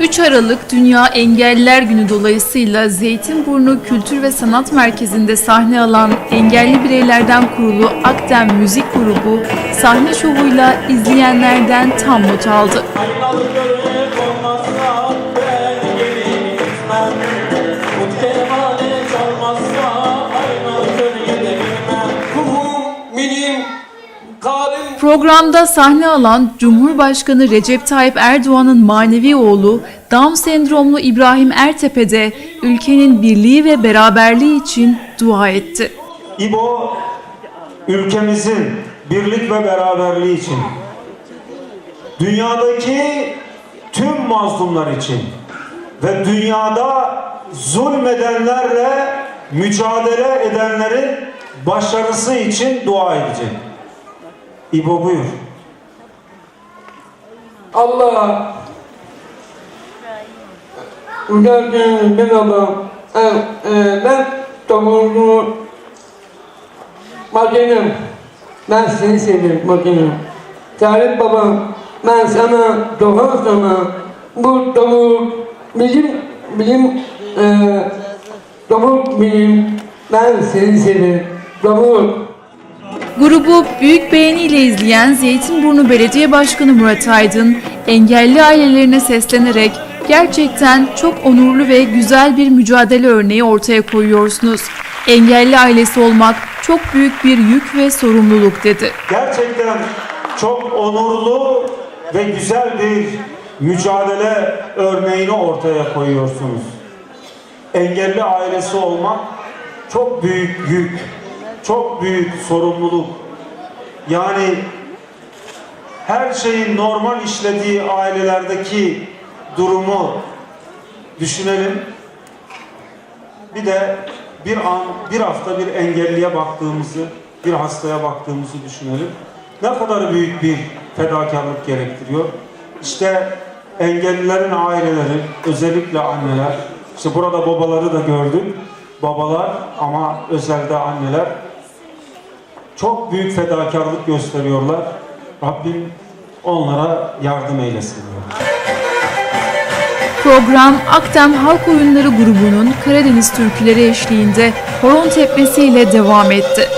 3 Aralık Dünya Engelliler Günü dolayısıyla Zeytinburnu Kültür ve Sanat Merkezi'nde sahne alan engelli bireylerden kurulu Akdem Müzik Grubu sahne şovuyla izleyenlerden tam not aldı. Aynalı Programda sahne alan Cumhurbaşkanı Recep Tayyip Erdoğan'ın manevi oğlu Down sendromlu İbrahim Ertepe de ülkenin birliği ve beraberliği için dua etti. İbo ülkemizin birlik ve beraberliği için, dünyadaki tüm mazlumlar için ve dünyada zulmedenlerle mücadele edenlerin başarısı için dua edecek. İbo buyur. Allah merhaba. E, e, ben domuzlu makinim. Ben seni seviyorum makinim. Talip babam ben sana doğan sana bu domuz bizim bizim e, domuz benim ben seni seviyorum. Domuz Grubu büyük beğeniyle izleyen Zeytinburnu Belediye Başkanı Murat Aydın, engelli ailelerine seslenerek gerçekten çok onurlu ve güzel bir mücadele örneği ortaya koyuyorsunuz. Engelli ailesi olmak çok büyük bir yük ve sorumluluk dedi. Gerçekten çok onurlu ve güzel bir mücadele örneğini ortaya koyuyorsunuz. Engelli ailesi olmak çok büyük yük, çok büyük sorumluluk. Yani her şeyin normal işlediği ailelerdeki durumu düşünelim. Bir de bir an, bir hafta bir engelliye baktığımızı, bir hastaya baktığımızı düşünelim. Ne kadar büyük bir fedakarlık gerektiriyor. İşte engellilerin aileleri, özellikle anneler, işte burada babaları da gördük. Babalar ama özelde anneler çok büyük fedakarlık gösteriyorlar. Rabbim onlara yardım eylesin. Program Akdem Halk Oyunları grubunun Karadeniz türküleri eşliğinde horon tepmesiyle devam etti.